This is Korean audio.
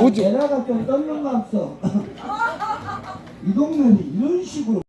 에, 그냥 오지. 에라가 좀 떨는 감성. 이 동네는 이런 식으로